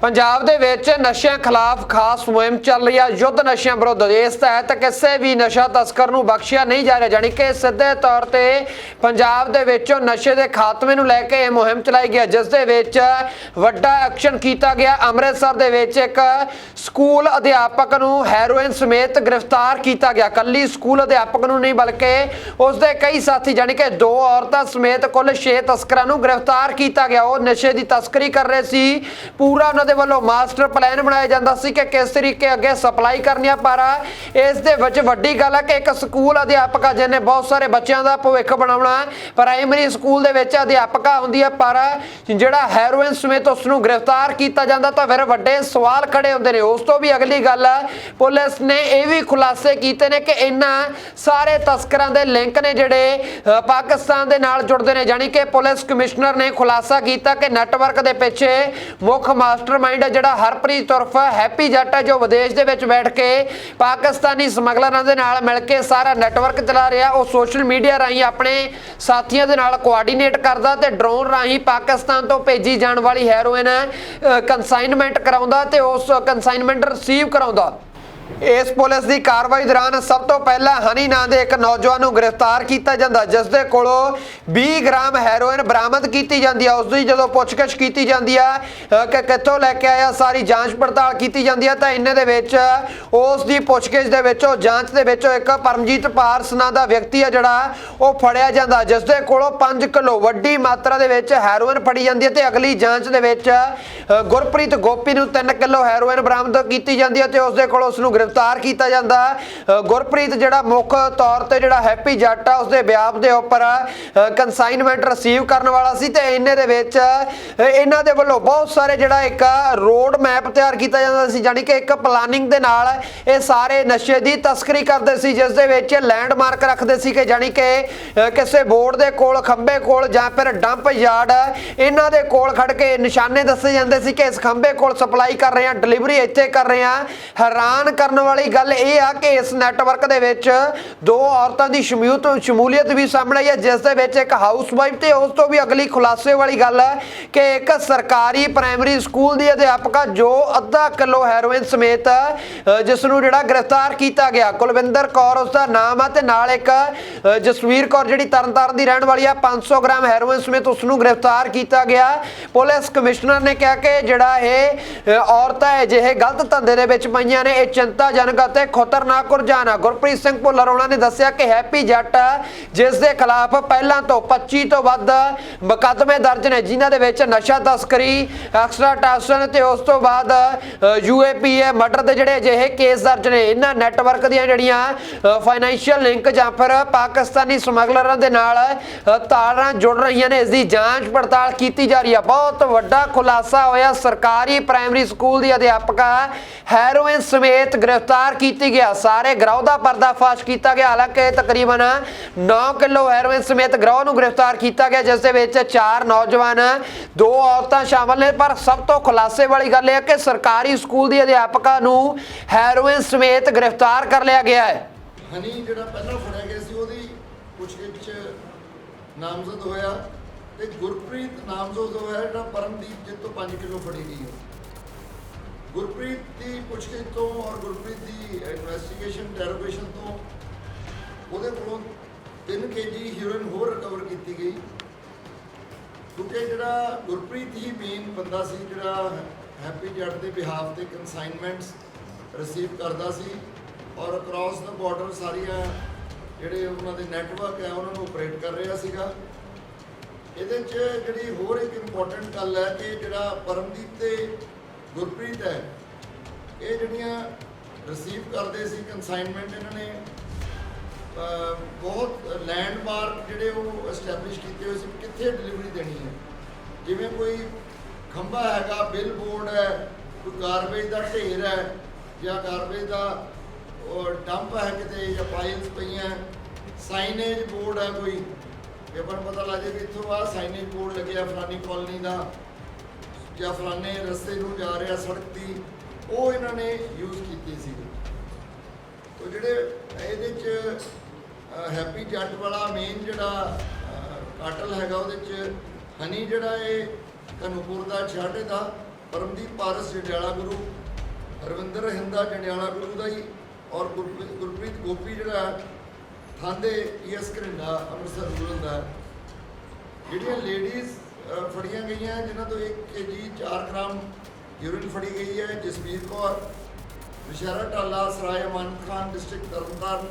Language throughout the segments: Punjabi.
ਪੰਜਾਬ ਦੇ ਵਿੱਚ ਨਸ਼ਿਆਂ ਖਿਲਾਫ ਖਾਸ ਮੁਹਿੰਮ ਚੱਲ ਰਹੀ ਹੈ ਯੁੱਧ ਨਸ਼ਿਆਂ ਵਿਰੁੱਧ। ਇਸ ਤਹਿਤ ਕਿਸੇ ਵੀ ਨਸ਼ਾ ਤਸਕਰ ਨੂੰ ਬਖਸ਼ਿਆ ਨਹੀਂ ਜਾ ਰਿਹਾ, ਜਾਣੀ ਕਿ ਸਿੱਧੇ ਤੌਰ ਤੇ ਪੰਜਾਬ ਦੇ ਵਿੱਚੋਂ ਨਸ਼ੇ ਦੇ ਖਾਤਮੇ ਨੂੰ ਲੈ ਕੇ ਇਹ ਮੁਹਿੰਮ ਚਲਾਈ ਗਈ ਜਿਸ ਦੇ ਵਿੱਚ ਵੱਡਾ ਐਕਸ਼ਨ ਕੀਤਾ ਗਿਆ। ਅੰਮ੍ਰਿਤਸਰ ਦੇ ਵਿੱਚ ਇੱਕ ਸਕੂਲ ਅਧਿਆਪਕ ਨੂੰ ਹੈਰੋਇਨ ਸਮੇਤ ਗ੍ਰਿਫਤਾਰ ਕੀਤਾ ਗਿਆ। ਕੱਲੀ ਸਕੂਲ ਅਧਿਆਪਕ ਨੂੰ ਨਹੀਂ, ਬਲਕਿ ਉਸ ਦੇ ਕਈ ਸਾਥੀ, ਜਾਣੀ ਕਿ ਦੋ ਔਰਤਾਂ ਸਮੇਤ ਕੁੱਲ 6 ਤਸਕਰਾਂ ਨੂੰ ਗ੍ਰਿਫਤਾਰ ਕੀਤਾ ਗਿਆ। ਉਹ ਨਸ਼ੇ ਦੀ ਤਸਕਰੀ ਕਰ ਰਹੇ ਸੀ। ਪੂਰਾ ਦੇ ਵੱਲੋਂ ਮਾਸਟਰ ਪਲਾਨ ਬਣਾਇਆ ਜਾਂਦਾ ਸੀ ਕਿ ਕਿਸ ਤਰੀਕੇ ਅੱਗੇ ਸਪਲਾਈ ਕਰਨੀ ਆ, ਪਰ ਇਸ ਦੇ ਵਿੱਚ ਵੱਡੀ ਗੱਲ ਹੈ ਕਿ ਇੱਕ ਸਕੂਲ ਅਧਿਆਪਕਾ ਜਿਹਨੇ ਬਹੁਤ ਸਾਰੇ ਬੱਚਿਆਂ ਦਾ ਭਵਿੱਖ ਬਣਾਉਣਾ ਪ੍ਰਾਇਮਰੀ ਸਕੂਲ ਦੇ ਵਿੱਚ ਅਧਿਆਪਕਾ ਹੁੰਦੀ ਹੈ ਪਰ ਜਿਹੜਾ ਹੈਰੋਇਨ ਸਮੇਤ ਉਸ ਨੂੰ ਗ੍ਰਿਫਤਾਰ ਕੀਤਾ ਜਾਂਦਾ ਤਾਂ ਫਿਰ ਵੱਡੇ ਸਵਾਲ ਖੜੇ ਹੁੰਦੇ ਨੇ। ਉਸ ਤੋਂ ਵੀ ਅਗਲੀ ਗੱਲ ਪੁਲਿਸ ਨੇ ਇਹ ਵੀ ਖੁਲਾਸੇ ਕੀਤੇ ਨੇ ਕਿ ਇਹਨਾਂ ਸਾਰੇ ਤਸਕਰਾਂ ਦੇ ਲਿੰਕ ਨੇ ਜਿਹੜੇ ਪਾਕਿਸਤਾਨ ਦੇ ਨਾਲ ਜੁੜਦੇ ਨੇ। ਜਾਣੀ ਕਿ ਪੁਲਿਸ ਕਮਿਸ਼ਨਰ ਨੇ ਖੁਲਾਸਾ ਕੀਤਾ ਕਿ ਨੈਟਵਰਕ ਦੇ ਪਿੱਛੇ ਮੁੱਖ ਮਾਸਟਰ ਮਾਈਂਡ ਹੈ ਜਿਹੜਾ ਹਰਪ੍ਰੀਤ ਉਰਫ ਹੈਪੀ ਜੱਟ ਹੈ, ਜੋ ਵਿਦੇਸ਼ ਦੇ ਵਿੱਚ ਬੈਠ ਕੇ ਪਾਕਿਸਤਾਨੀ ਸਮਗਲਰਾਂ ਦੇ ਨਾਲ ਮਿਲ ਕੇ ਸਾਰਾ ਨੈਟਵਰਕ ਚਲਾ ਰਿਹਾ। ਉਹ ਸੋਸ਼ਲ ਮੀਡੀਆ ਰਾਹੀਂ ਆਪਣੇ ਸਾਥੀਆਂ ਦੇ ਨਾਲ ਕੋਆਰਡੀਨੇਟ ਕਰਦਾ ਤੇ ਡਰੋਨ ਰਾਹੀਂ ਪਾਕਿਸਤਾਨ ਤੋਂ ਭੇਜੀ ਜਾਣ ਵਾਲੀ ਹੈਰੋਇਨ ਕੰਸਾਈਨਮੈਂਟ ਕਰਾਉਂਦਾ ਤੇ ਉਸ ਕੰਸਾਈਨਮੈਂਟ ਰਿਸੀਵ ਕਰਾਉਂਦਾ। ਇਸ ਪੁਲਿਸ ਦੀ ਕਾਰਵਾਈ ਦੌਰਾਨ ਸਭ ਤੋਂ ਪਹਿਲਾਂ ਹਨੀ ਨਾਂ ਦੇ ਇੱਕ ਨੌਜਵਾਨ ਨੂੰ ਗ੍ਰਿਫਤਾਰ ਕੀਤਾ ਜਾਂਦਾ, ਜਿਸ ਦੇ ਕੋਲੋਂ 20 ਗ੍ਰਾਮ ਹੈਰੋਇਨ ਬਰਾਮਦ ਕੀਤੀ ਜਾਂਦੀ ਹੈ ਉਸ ਦੀ ਜਦੋਂ ਪੁੱਛਗਿੱਛ ਕੀਤੀ ਜਾਂਦੀ ਹੈ ਕਿ ਕਿੱਥੋਂ ਲੈ ਕੇ ਆਇਆ, ਸਾਰੀ ਜਾਂਚ ਪੜਤਾਲ ਕੀਤੀ ਜਾਂਦੀ ਹੈ ਤਾਂ ਇੰਨੇ ਦੇ ਵਿੱਚ, ਉਸ ਦੀ ਪੁੱਛਗਿੱਛ ਦੇ ਵਿੱਚੋਂ ਜਾਂਚ ਦੇ ਵਿੱਚੋਂ ਇੱਕ ਪਰਮਜੀਤ ਪਾਰਸ ਨਾਂ ਦਾ ਵਿਅਕਤੀ ਹੈ ਜਿਹੜਾ ਉਹ ਫੜਿਆ ਜਾਂਦਾ, ਜਿਸ ਦੇ ਕੋਲੋਂ 5 ਕਿਲੋ ਵੱਡੀ ਮਾਤਰਾ ਦੇ ਵਿੱਚ ਹੈਰੋਇਨ ਫੜੀ ਜਾਂਦੀ ਹੈ ਤੇ ਅਗਲੀ ਜਾਂਚ ਦੇ ਵਿੱਚ ਗੁਰਪ੍ਰੀਤ ਗੋਪੀ ਨੂੰ 3 ਕਿਲੋ ਹੈਰੋਇਨ ਬਰਾਮਦ ਕੀਤੀ ਜਾਂਦੀ ਹੈ ਤੇ ਉਸ ਦੇ ਕੋਲੋਂ ਉਸ ਨੂੰ ਗ੍ਰਿਫਤਾਰ ਕੀਤਾ ਜਾਂਦਾ ਗੁਰਪ੍ਰੀਤ ਜਿਹੜਾ ਮੁੱਖ ਤੌਰ ਤੇ ਜਿਹੜਾ ਹੈਪੀ ਜੱਟ ਆ, ਉਸਦੇ ਵਿਆਪ ਦੇ ਉੱਪਰ ਕੰਸਾਈਨਮੈਂਟ ਰਿਸੀਵ ਕਰਨ ਵਾਲਾ ਸੀ ਤੇ ਇੰਨੇ ਦੇ ਵਿੱਚ ਇਹਨਾਂ ਦੇ ਵੱਲੋਂ ਬਹੁਤ ਸਾਰੇ ਜਿਹੜਾ ਇੱਕ ਰੋਡ ਮੈਪ ਤਿਆਰ ਕੀਤਾ ਜਾਂਦਾ ਸੀ ਜਾਨੀ ਕਿ ਇੱਕ ਪਲਾਨਿੰਗ ਦੇ ਨਾਲ ਇਹ ਸਾਰੇ ਨਸ਼ੇ ਦੀ ਤਸਕਰੀ ਕਰਦੇ ਸੀ, ਜਿਸ ਦੇ ਵਿੱਚ ਲੈਂਡਮਾਰਕ ਰੱਖਦੇ ਸੀ ਕਿ ਜਾਨੀ ਕਿ ਕਿਸੇ ਬੋਰਡ ਦੇ ਕੋਲ ਖੰਬੇ ਕੋਲ ਜਾਂ ਫਿਰ ਡੰਪ ਯਾਰਡ ਇਹਨਾਂ ਦੇ ਕੋਲ ਖੜ ਕੇ ਨਿਸ਼ਾਨੇ ਦੱਸੇ ਜਾਂਦੇ ਸੀ ਕਿ ਇਸ ਖੰਬੇ ਕੋਲ ਸਪਲਾਈ ਕਰ ਰਹੇ ਹਾਂ ਡਿਲੀਵਰੀ ਇੱਥੇ ਕਰ ਰਹੇ ਹਾਂ। ਹੈਰਾਨ ਕਰਨ ਵਾਲੀ ਗੱਲ ਇਹ ਆ ਕਿ ਇਸ ਨੈਟਵਰਕ ਦੇ ਵਿੱਚ ਦੋ ਔਰਤਾਂ ਦੀ ਸ਼ਮੂਲੀਅਤ ਸ਼ਮੂਲੀਅਤ ਵੀ ਸਾਹਮਣੇ ਆਈ ਹੈ ਜਿਸ ਦੇ ਵਿੱਚ ਇੱਕ ਹਾਊਸਵਾਈਫ ਤੇ ਉਸ ਤੋਂ ਵੀ ਅਗਲੀ ਖੁਲਾਸੇ ਵਾਲੀ ਗੱਲ ਹੈ ਕਿ ਇੱਕ ਸਰਕਾਰੀ ਪ੍ਰਾਇਮਰੀ ਸਕੂਲ ਦੀ ਅਧਿਆਪਕਾ ਜੋ ਅੱਧਾ ਕਿਲੋ ਹੈਰੋਇਨ ਸਮੇਤ ਜਿਸ ਨੂੰ ਜਿਹੜਾ ਗ੍ਰਿਫਤਾਰ ਕੀਤਾ ਗਿਆ। ਕੁਲਵਿੰਦਰ ਕੌਰ ਉਸ ਦਾ ਨਾਮ ਆ ਤੇ ਨਾਲ ਇੱਕ ਜਸਵੀਰ ਕੌਰ ਜਿਹੜੀ ਤਰਨਤਾਰਨ ਦੀ ਰਹਿਣ ਵਾਲੀ ਆ 500 ਗ੍ਰਾਮ ਹੈਰੋਇਨ ਸਮੇਤ ਉਸ ਨੂੰ ਗ੍ਰਿਫਤਾਰ ਕੀਤਾ ਗਿਆ। ਪੁਲਿਸ ਕਮਿਸ਼ਨਰ ਨੇ ਕਿਹਾ ਕਿ ਜਿਹੜਾ ਇਹ ਅ, ਔਰਤਾਂ ਅਜਿਹੇ ਗਲਤ ਧੰਦੇ ਦੇ ਵਿੱਚ ਪਈਆਂ ਨੇ ਇਹ ਚਿੰਤਾਜਨਕ ਅਤੇ ਖਤਰਨਾਕ ਰੁਝਾਨ ਆ। ਗੁਰਪ੍ਰੀਤ ਸਿੰਘ ਭੁੱਲਰ ਉਹਨਾਂ ਨੇ ਦੱਸਿਆ ਕਿ ਹੈਪੀ ਜੱਟ ਜਿਸ ਦੇ ਖਿਲਾਫ ਪਹਿਲਾਂ ਤੋਂ 25 ਤੋਂ ਵੱਧ ਮੁਕੱਦਮੇ ਦਰਜ ਨੇ ਜਿਨ੍ਹਾਂ ਦੇ ਵਿੱਚ ਨਸ਼ਾ ਤਸਕਰੀ ਐਕਸਟ੍ਰਾਟੈਸ਼ਨ ਤੇ ਉਸ ਤੋਂ ਬਾਅਦ ਯੂਏਪੀਏ ਮਰਡਰ ਦੇ ਜਿਹੜੇ ਅਜਿਹੇ ਕੇਸ ਦਰਜ ਨੇ ਇਹਨਾਂ ਨੈਟਵਰਕ ਦੀਆਂ ਜਿਹੜੀਆਂ ਫਾਈਨੈਂਸ਼ੀਅਲ ਲਿੰਕ ਜਾਂ ਫਿਰ ਪਾਕਿਸਤਾਨੀ ਸਮਗਲਰਾਂ ਦੇ ਨਾਲ ਅ, ਤਾਰਾਂ ਜੁੜ ਰਹੀਆਂ ਨੇ ਇਸ ਦੀ ਜਾਂਚ ਪੜਤਾਲ ਕੀਤੀ ਜਾ ਰਹੀ ਹੈ ਬਹੁਤ ਵੱਡਾ ਖੁਲਾਸਾ ਹੋਇਆ। ਸਰਕਾਰੀ ਪ੍ਰਾਇਮਰੀ ਸਕੂਲ ਦੀ ਅਧਿਆਪਕਾ ਹੈਰੋਇਨ ਸਮੇਤ ਗ੍ਰਿਫਤਾਰ ਕੀਤੀ ਗਿਆ। ਸਾਰੇ ਗਰੋਹ ਦਾ ਪਰਦਾਫਾਸ਼ ਕੀਤਾ ਗਿਆ। ਹਾਲਾਂਕਿ ਤਕਰੀਬਨ 9 ਕਿਲੋ ਹੈਰੋਇਨ ਸਮੇਤ ਗਰੋਹ ਨੂੰ ਗ੍ਰਿਫਤਾਰ ਕੀਤਾ ਗਿਆ, ਜਿਸ ਦੇ ਵਿੱਚ ਚਾਰ ਨੌਜਵਾਨ, ਦੋ ਔਰਤਾਂ ਸ਼ਾਮਲ ਨੇ। ਪਰ ਸਭ ਤੋਂ ਖੁਲਾਸੇ ਵਾਲੀ ਗੱਲ ਇਹ ਹੈ ਕਿ ਸਰਕਾਰੀ ਸਕੂਲ ਦੀ ਅਧਿਆਪਕਾ ਨੂੰ ਹੈਰੋਇਨ ਸਮੇਤ ਗ੍ਰਿਫਤਾਰ ਕਰ ਲਿਆ ਗਿਆ ਹੈ। ਹਨੀ, ਜਿਹੜਾ ਪਹਿਲਾਂ ਫੜਿਆ ਗਿਆ ਸੀ, ਉਹਦੀ ਪੁੱਛਗਿੱਛ ਨਾਮਜ਼ਦ ਹੋਇਆ ਤੇ ਗੁਰਪ੍ਰੀਤ ਨਾਮਜ਼ਦ ਹੋਇਆ, ਜਿਹੜਾ ਪਰਮਦੀਪ ਜਿੱਤ 5 ਕਿਲੋ ਫੜੀ ਗਈ ਹੈ। ਗੁਰਪ੍ਰੀਤ ਦੀ ਪੁੱਛਗਿੱਛ ਤੋਂ ਔਰ ਗੁਰਪ੍ਰੀਤ ਦੀ ਇਨਵੈਸਟੀਗੇਸ਼ਨ ਡੈਰੋਗੇਸ਼ਨ ਤੋਂ ਉਹਦੇ ਕੋਲੋਂ 3 ਕੇਜੀ ਹੀਰੋਇਨ ਹੋਰ ਰਿਕਵਰ ਕੀਤੀ ਗਈ। ਕਿਉਂਕਿ ਜਿਹੜਾ ਗੁਰਪ੍ਰੀਤ ਹੀ ਮੇਨ ਬੰਦਾ ਸੀ, ਜਿਹੜਾ ਹੈਪੀ ਜੱਟ ਦੇ ਬਿਹਾਫ ਤੇ ਕਨਸਾਈਨਮੈਂਟਸ ਰਿਸੀਵ ਕਰਦਾ ਸੀ ਔਰ ਅਕ੍ਰੋਸ ਦਾ ਬਾਰਡਰ ਸਾਰੀਆਂ ਜਿਹੜੇ ਉਹਨਾਂ ਦੇ ਨੈਟਵਰਕ ਹੈ, ਉਹਨਾਂ ਨੂੰ ਆਪਰੇਟ ਕਰ ਰਿਹਾ ਸੀਗਾ। ਇਹਦੇ 'ਚ ਜਿਹੜੀ ਹੋਰ ਇੱਕ ਇੰਪੋਰਟੈਂਟ ਗੱਲ ਹੈ ਕਿ ਜਿਹੜਾ ਪਰਮਦੀਪ ਤੇ ਗੁਰਪ੍ਰੀਤ ਹੈ। ਇਹ ਜਿਹੜੀਆਂ ਰਿਸੀਵ ਕਰਦੇ ਸੀ ਕਨਸਾਈਨਮੈਂਟ ਇਹਨਾਂ ਨੇ ਬਹੁਤ ਲੈਂਡਮਾਰਕ ਜਿਹੜੇ ਉਹ ਐਸਟੈਬਲਿਸ਼ ਕੀਤੇ ਹੋਏ ਸੀ ਕਿੱਥੇ ਡਿਲੀਵਰੀ ਦੇਣੀ ਹੈ। ਜਿਵੇਂ ਕੋਈ ਖੰਭਾ ਹੈਗਾ ਬਿਲ ਬੋਰਡ ਹੈ, ਕੋਈ ਗਾਰਬੇਜ ਦਾ ਢੇਰ ਹੈ, ਜਾਂ ਗਾਰਬੇਜ ਦਾ ਡੰਪ ਹੈ ਕਿਤੇ, ਜਾਂ ਫਾਈਲਸ ਪਈਆਂ ਸਾਈਨੇਜ ਬੋਰਡ ਹੈ ਕੋਈ। ਪੇਪਰ ਪਤਾ ਲੱਗ ਜਾਏ ਵੀ ਇੱਥੋਂ ਆ ਸਾਈਨੇਜ ਬੋਰਡ ਲੱਗਿਆ ਫਲਾਨੀ ਕਾਲਨੀ ਦਾ। ਜਾਂ ਫਲਾਣੇ ਰਸਤੇ ਨੂੰ ਜਾ ਰਿਹਾ ਸੜਕ ਦੀ ਉਹ ਇਹਨਾਂ ਨੇ ਯੂਜ਼ ਕੀਤੀ ਸੀ। ਤੋ ਜਿਹੜੇ ਇਹਦੇ ਚ ਹੈਪੀ ਜੱਟ ਵਾਲਾ ਮੇਨ ਜਿਹੜਾ ਕਾਟਲ ਹੈਗਾ ਉਹਦੇ ਚ ਹਨੀ ਜਿਹੜਾ ਇਹ ਕਨੂਪੁਰ ਦਾ ਛਾਟੇ ਦਾ ਪਰਮਦੀਪ ਪਾਰਸ ਜੰਡਿਆਲਾ ਗੁਰੂ ਹਰਵਿੰਦਰ ਹਿੰਦਾ ਜੰਡਿਆਲਾ ਗੁਰੂ ਦਾ ਹੀ ਔਰ ਗੁਰਪ੍ਰੀਤ ਗੁਰਪ੍ਰੀਤ ਗੋਪੀ ਜਿਹੜਾ ਹੈ, ਥਾਂਦੇ ਈਐਸ ਘਰਿੰਡਾ ਅੰਮ੍ਰਿਤਸਰ ਰੂਰਲ ਦਾ। ਜਿਹੜੀਆਂ ਲੇਡੀਜ਼ ਫੜੀਆਂ ਗਈਆਂ, ਜਿਨ੍ਹਾਂ ਤੋਂ 1 ਕੇਜੀ 4 ਗ੍ਰਾਮ ਯੂਰਿਨ ਫੜੀ ਗਈ ਹੈ। ਜਸਵੀਰ ਕੌਰ, ਵਿਸ਼ਾਰਾ ਟਾਲਾ, ਸਰਾਏ ਅਮਾਨਤ ਖਾਨ ਡਿਸਟ੍ਰਿਕਟ ਤਰਨਤਾਰਨ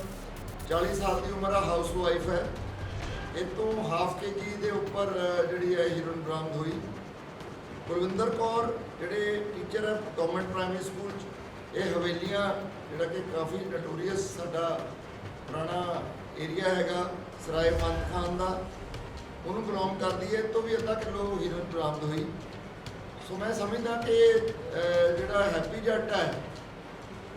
40 ਸਾਲ ਦੀ ਉਮਰ ਹੈ ਹਾਊਸ ਵਾਈਫ ਹੈ। ਇਹ ਤੋਂ ਹਾਫ ਕੇਜੀ ਦੇ ਉੱਪਰ ਜਿਹੜੀ ਹੈ ਹੀਰੋਇਨ ਬਰਾਮਦ ਹੋਈ। ਕੁਲਵਿੰਦਰ ਕੌਰ, ਜਿਹੜੇ ਟੀਚਰ ਹੈ ਗਵਰਨਮੈਂਟ ਪ੍ਰਾਇਮਰੀ ਸਕੂਲ ਚ, ਇਹ ਹਵੇਲੀਆਂ, ਜਿਹੜਾ ਕਿ ਕਾਫੀ ਨਟੋਰੀਅਸ ਸਾਡਾ ਪੁਰਾਣਾ ਏਰੀਆ ਹੈਗਾ, ਸਰਾਏ ਮੰਤ ਖਾਨ ਦਾ। ਉਹਨੂੰ ਬਿਲੋਂਗ ਕਰਦੀ ਹੈ ਤੋਂ ਵੀ ਅੱਧਾ ਕਿਲੋ ਹੀਰੋਇਨ ਬਰਾਮਦ ਹੋਈ। ਸੋ ਮੈਂ ਸਮਝਦਾ ਕਿ ਜਿਹੜਾ ਹੈਪੀ ਜੱਟ ਹੈ,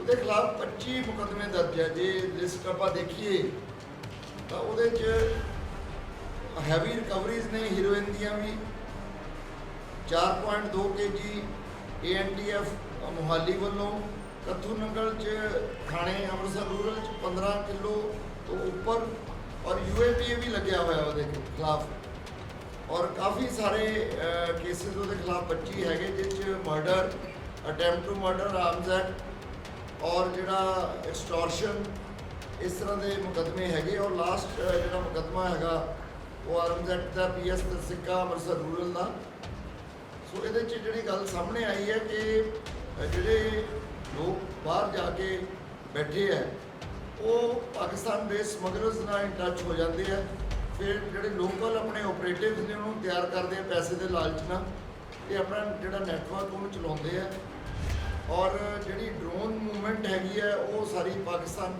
ਉਹਦੇ ਖਿਲਾਫ 25 ਮੁਕੱਦਮੇ ਦਰਜ ਹੈ। ਜੇ ਲਿਸਟ ਆਪਾਂ ਦੇਖੀਏ, ਤਾਂ ਉਹਦੇ ਚ ਹੈਵੀ ਰਿਕਵਰੀਜ਼ ਨੇ ਹੀਰੋਇਨ ਦੀਆਂ ਵੀ 4.2 ਕੇਜੀ ਏਐਨਡੀਐਫ ਮੁਹਾਲੀ ਵੱਲੋਂ ਕੱਥੂ ਨੰਗਲ ਚ ਥਾਣੇ, ਅੰਮ੍ਰਿਤਸਰ ਰੂਰਲ ਚ 15 ਕਿਲੋ ਤੋਂ ਉੱਪਰ, ਔਰ ਯੂਏਪੀਏ ਵੀ ਲੱਗਿਆ ਹੋਇਆ ਉਹਦੇ ਖਿਲਾਫ। ਔਰ ਕਾਫੀ ਸਾਰੇ ਕੇਸਿਸ ਉਹਦੇ ਖਿਲਾਫ 25 ਹੈਗੇ ਜਿਸ ਚ murder attempt to murder arms act ਔਰ ਜਿਹੜਾ ਐਕਸਟੋਰਸ਼ਨ ਇਸ ਤਰ੍ਹਾਂ ਦੇ ਮੁਕੱਦਮੇ ਹੈਗੇ ਔਰ ਲਾਸਟ ਜਿਹੜਾ ਮੁਕੱਦਮਾ ਹੈਗਾ ਉਹ ਆਰਮਸ ਐਕਟ ਦਾ ਪੀਐਸ ਸਿੱਕਾ ਅੰਮ੍ਰਿਤਸਰ ਰੂਰਲ ਦਾ। ਸੋ ਇਹਦੇ 'ਚ ਜਿਹੜੀ ਗੱਲ ਸਾਹਮਣੇ ਆਈ ਹੈ ਕਿ ਜਿਹੜੇ ਲੋਕ ਬਾਹਰ ਜਾ ਕੇ ਬੈਠੇ ਹੈ, ਉਹ ਪਾਕਿਸਤਾਨ ਦੇ ਸਮਗਲਰਸ ਨਾਲ ਇਨ ਟੱਚ ਹੋ ਜਾਂਦੇ ਆ ਫਿਰ ਜਿਹੜੇ ਲੋਕਲ ਆਪਣੇ ਆਪਰੇਟਿਵਸ ਨੇ ਉਹਨੂੰ ਤਿਆਰ ਕਰਦੇ ਆ ਪੈਸੇ ਦੇ ਲਾਲਚ ਨਾਲ ਇਹ ਆਪਣਾ ਜਿਹੜਾ ਨੈਟਵਰਕ ਉਹਨੂੰ ਚਲਾਉਂਦੇ ਆ। ਔਰ ਜਿਹੜੀ ਡਰੋਨ ਮੂਵਮੈਂਟ ਹੈਗੀ ਹੈ ਉਹ ਸਾਰੀ ਪਾਕਿਸਤਾਨ